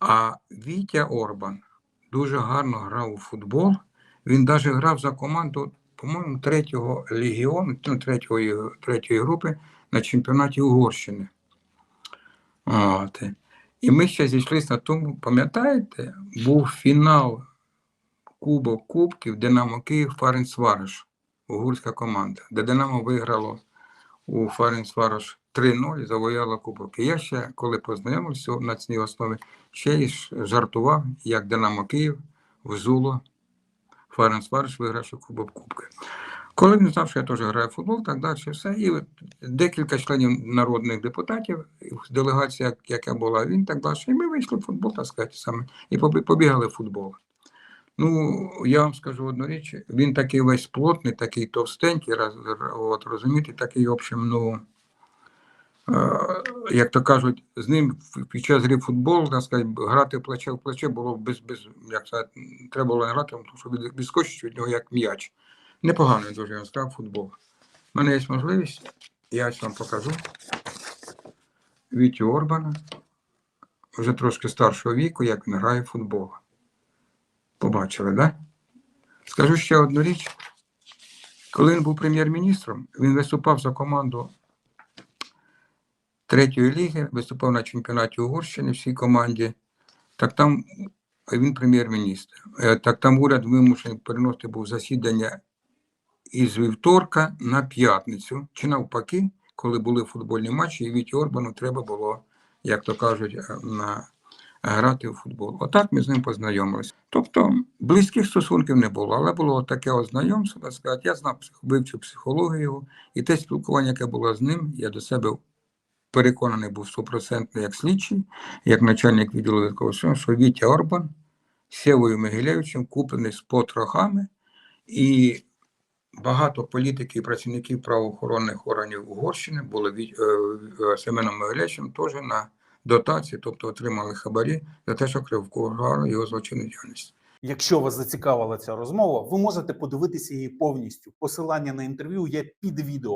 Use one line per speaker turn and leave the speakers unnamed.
А Вітя Орбан дуже гарно грав у футбол. Він навіть грав за команду, по-моєму, третього легіону, ну, третьої, третьої групи на чемпіонаті Угорщини. От. І ми ще зійшлися на тому, пам'ятаєте, був фінал Кубок Кубків Динамо Київ Фаренсвариш, угорська команда, де Динамо виграло у Фаренсвариш 3-0 і завоювала Кубок. І я ще, коли познайомився на цій основі, ще й жартував, як Динамо Київ взуло Фаренсвариш вигравши Кубок Кубки. Коли він знав, що я теж граю в футбол, так далі, все. І от декілька членів народних депутатів, делегація, яка була, він так далі. І ми вийшли в футбол, так сказати, саме, і побігали в футбол. Ну, я вам скажу одну річ, він такий весь плотний, такий товстенький, роз, от, розумієте, такий, в общем, ну, як то кажуть, з ним під час гри футбол, так сказати, грати плече в плече було без, без як сказати, треба було грати, тому що відскочить від нього як м'яч. Непоганий дуже, вам сказав, футбол. У мене є можливість, я вам покажу. Вітю Орбана, вже трошки старшого віку, як він грає в футбол. Побачили, да? Скажу ще одну річ. Коли він був прем'єр-міністром, він виступав за команду третьої ліги, виступав на чемпіонаті Угорщини всій команді. Так там він прем'єр-міністр. Е, Так там уряд вимушений переносити був засідання із вівторка на п'ятницю, чи навпаки, коли були футбольні матчі, і Віті Орбану треба було, як то кажуть, е, на грати в футбол. Отак ми з ним познайомилися. Тобто близьких стосунків не було, але було таке от знайомство, так сказати. Я знав вивчив психологію і те спілкування, яке було з ним, я до себе переконаний був стопроцентно як слідчий, як начальник відділу військового стану, що Вітя Орбан з Сєвою Могилевичем куплений з потрохами, і багато політиків і працівників правоохоронних органів Угорщини були від е, е, Семеном Могилевичем теж на дотації, тобто отримали хабарі за те, що кривкували його злочинну діяльність.
Якщо вас зацікавила ця розмова, ви можете подивитися її повністю. Посилання на інтерв'ю є під відео.